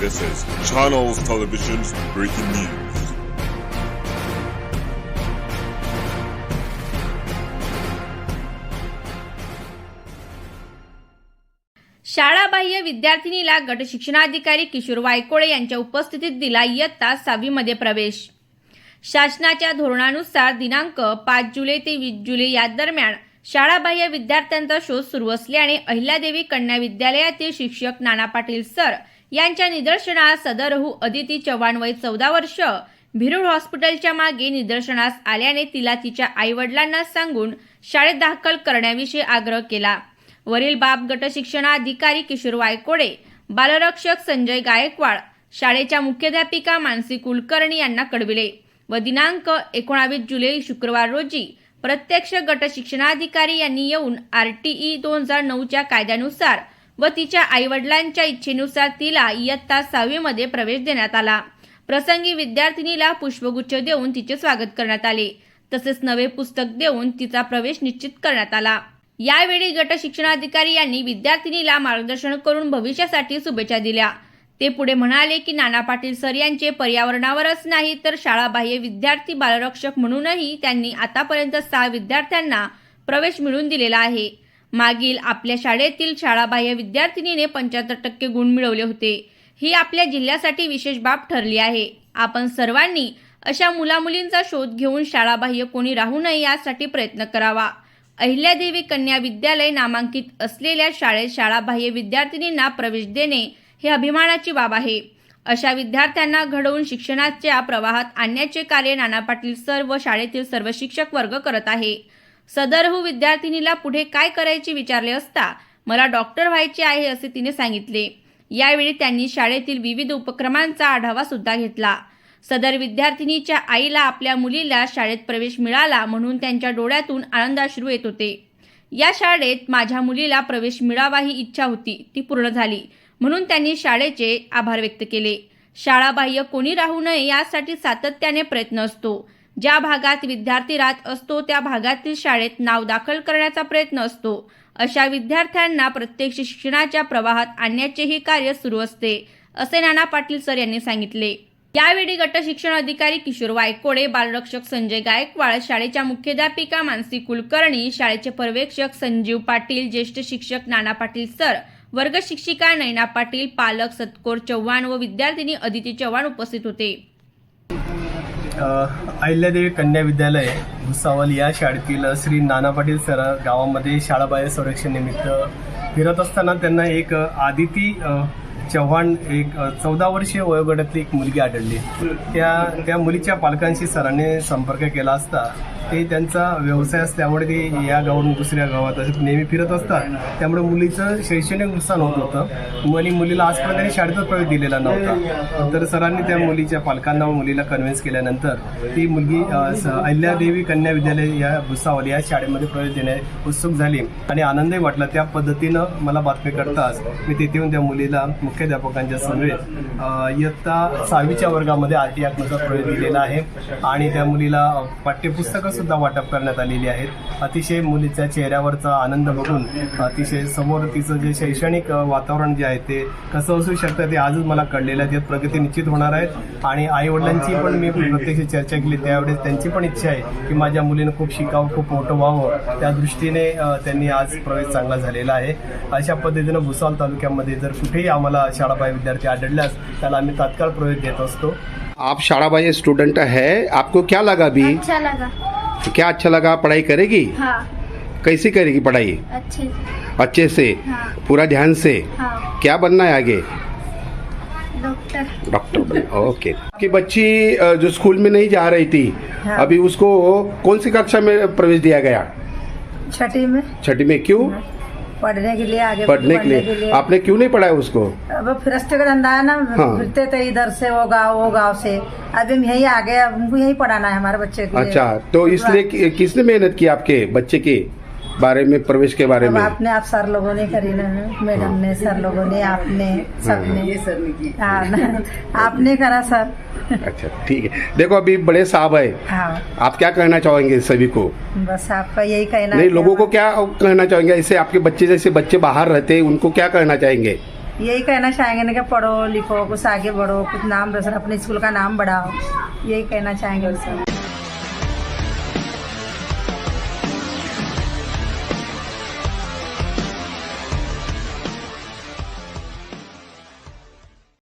This is Channels Television's breaking news. शाळाबाह्य विद्यार्थिनीला गट शिक्षणाधिकारी किशोर वायकोळे यांच्या उपस्थितीत दिला इयत्ता सहावीमध्ये प्रवेश शासनाच्या धोरणानुसार दिनांक पाच जुलै ते वीस जुलै या दरम्यान शाळाबाह्य विद्यार्थ्यांचा शोध सुरू असल्याने अहिल्यादेवी कन्या विद्यालयातील शिक्षक नाना पाटील सर यांच्या निदर्शनास सदरहू अदिती चव्हाण वय चौदा वर्ष. भिरूड हॉस्पिटलच्या मागे निदर्शनास आल्याने तिला तिच्या आईवडिलांना सांगून शाळेत दाखल करण्याविषयी आग्रह केला. वरील बाब गट शिक्षणाधिकारी किशोर वायकोडे बालरक्षक संजय गायकवाड शाळेच्या मुख्याध्यापिका मानसी कुलकर्णी यांना कळविले व दिनांक एकोणावीस जुलै शुक्रवार रोजी प्रत्यक्ष गट शिक्षणाधिकारी यांनी येऊन आर टी ई दोन हजार नऊच्या कायद्यानुसार व तिच्या आईवडिलांच्या इच्छेनुसार तिला इयत्ता सहावीमध्ये प्रवेश देण्यात आला. प्रसंगी विद्यार्थिनीला पुष्पगुच्छ देऊन तिचे स्वागत करण्यात आले. तसेच नवे पुस्तक देऊन तिचा प्रवेश निश्चित करण्यात आला. यावेळी गट शिक्षणाधिकारी यांनी विद्यार्थिनीला मार्गदर्शन करून भविष्यासाठी शुभेच्छा दिल्या. ते पुढे म्हणाले की नाना पाटील सर यांचे पर्यावरणावरच नाही तर शाळाबाह्य विद्यार्थी बालरक्षक म्हणूनही त्यांनी आतापर्यंत सहा विद्यार्थ्यांना प्रवेश मिळवून दिलेला आहे. मागील आपल्या शाळेतील शाळाबाह्य विद्यार्थिनीने पंच्याहत्तर टक्के गुण मिळवले होते. ही आपल्या जिल्ह्यासाठी विशेष बाब ठरली आहे. आपण सर्वांनी अशा मुलामुलींचा शोध घेऊन शाळाबाह्य कोणी राहू नये यासाठी प्रयत्न करावा. अहिल्यादेवी कन्या विद्यालय नामांकित असलेल्या शाळेत शाळाबाह्य विद्यार्थिनींना प्रवेश देणे हे अभिमानाची बाब आहे. अशा विद्यार्थ्यांना घडवून शिक्षणाच्या प्रवाहात आणण्याचे कार्य नाना पाटील सर व शाळेतील सर्व शिक्षक वर्ग करत आहे. सदरहू विद्यार्थिनीला पुढे काय करायचे विचारले असता मला डॉक्टर व्हायचे आहे असे तिने सांगितले. यावेळी त्यांनी शाळेतील विविध उपक्रमांचा आढावा सुद्धा घेतला. सदर विद्यार्थिनीच्या आईला आपल्या मुलीला शाळेत प्रवेश मिळाला म्हणून त्यांच्या डोळ्यातून आनंदाश्रू येत होते. या शाळेत माझ्या मुलीला प्रवेश मिळावा ही इच्छा होती. ती पूर्ण झाली म्हणून त्यांनी शाळेचे आभार व्यक्त केले. शाळाबाह्य कोणी राहू नये यासाठी सातत्याने प्रयत्न असतो. ज्या भागात विद्यार्थी राहत असतो त्या भागातील शाळेत नाव दाखल करण्याचा प्रयत्न असतो. अशा विद्यार्थ्यांना प्रत्यक्ष शिक्षणाच्या प्रवाहात आणण्याचेही कार्य सुरू असते असे नाना पाटील सर यांनी सांगितले. यावेळी गट शिक्षण अधिकारी किशोर वायकोडे बालरक्षक संजय गायकवाड शाळेच्या मुख्याध्यापिका मानसी कुलकर्णी शाळेचे पर्यवेक्षक संजीव पाटील ज्येष्ठ शिक्षक नाना पाटील सर वर्ग शिक्षिका नैना पाटील पालक सत्कोर चव्हाण व विद्यार्थिनी अदिती चव्हाण उपस्थित होते. अहिल्यादेवी कन्या विद्यालय भुसावल या शाळेतील श्री नाना पाटील सर गावामध्ये शाळाबाह्य संरक्षण निमित्त फिरत असताना त्यांना एक आदिती चव्हाण एक चौदा वर्षीय वयोगटातली एक मुलगी आढळली. त्या त्या मुलीच्या पालकांशी सरांनी संपर्क केला असता ते त्यांचा व्यवसाय असल्यामुळे ते या गावावरून दुसऱ्या गावात असे नेहमी फिरत असतात. त्यामुळे मुलीचं शैक्षणिक नुकसान होत होतं. आणि मुलीला आजपर्यंत त्यांनी शाळेतच प्रवेश दिलेला नव्हता. तर सरांनी त्या मुलीच्या पालकांना व मुलीला कन्व्हिन्स केल्यानंतर ती मुलगी स- अहिल्यादेवी कन्या विद्यालय या भुसावल या शाळेमध्ये प्रवेश देण्यास उत्सुक झाली. आणि आनंदही वाटला. त्या पद्धतीनं मला बातमी करताच मी तिथे येऊन त्या मुलीला मुख्याध्यापकांच्या समवेत इयत्ता सहावीच्या वर्गामध्ये आर टी नुसार प्रवेश दिलेला आहे. आणि त्या मुलीला पाठ्यपुस्तकं सुद्धा वाटप करण्यात आलेली आहेत. अतिशय मुलीच्या चेहऱ्यावरचा आनंद बघून अतिशय समोर तिचं जे शैक्षणिक वातावरण जे आहे ते कसं असू शकतं ते आजच मला कळलेलं आहे. त्यात प्रगती निश्चित होणार आहेत आणि आई वडिलांची पण मी प्रत्यक्ष चर्चा केली. त्यावेळेस त्यांची पण इच्छा आहे की माझ्या मुलीनं खूप शिकावं खूप मोठं व्हावं. त्या दृष्टीने त्यांनी आज प्रवेश चांगला झालेला आहे. अशा पद्धतीनं भुसावळ तालुक्यामध्ये जर कुठेही आम्हाला शाळाबाह्य विद्यार्थी आढळल्यास त्याला आम्ही तात्काळ प्रवेश देत असतो. आप शाड़ाबाई स्टूडेंट है आपको क्या लगा अभी? अच्छा लगा। क्या अच्छा लगा? पढ़ाई करेगी? हाँ। कैसी करेगी पढ़ाई? अच्छे से, अच्छे से? हाँ। पूरा ध्यान से? हाँ। क्या बनना है आगे? डॉक्टर। Doctor okay. कि बच्ची अ, जो स्कूल में नहीं जा रही थी अभी उसको कौन सी कक्षा में प्रवेश दिया गया? छठी में। छठी में क्यों? पढ़ने के लिए आगे पढ़ने के लिए। आपने क्यों नहीं पढ़ाया उसको? अब फिरस्ते का धंधा है। ना हाँ। फिरते थे इधर से वो गाँव वो गाँव से। अब हम यही आ गए अब हमको यही पढ़ाना है हमारे बच्चे को लिए। अच्छा तो इसलिए किसने मेहनत की आपके बच्चे के? बारे में प्रवेश के बारे में। आपने आप सर लोगों ने करी ना मैडम ने सर लोगों ने आपने सबने। हाँ ना, आपने करा सर। अच्छा ठीक है। देखो अभी बड़े साहब है। हाँ। आप क्या कहना चाहेंगे सभी को? बस आपका यही कहना नहीं लोगों को क्या कहना चाहेंगे? ऐसे आपके बच्चे जैसे बच्चे बाहर रहते हैं उनको क्या कहना चाहेंगे? यही कहना चाहेंगे ना कि पढ़ो लिखो कुछ आगे बढ़ो कुछ नाम रोशन अपने स्कूल का नाम बढ़ाओ। यही कहना चाहेंगे सर।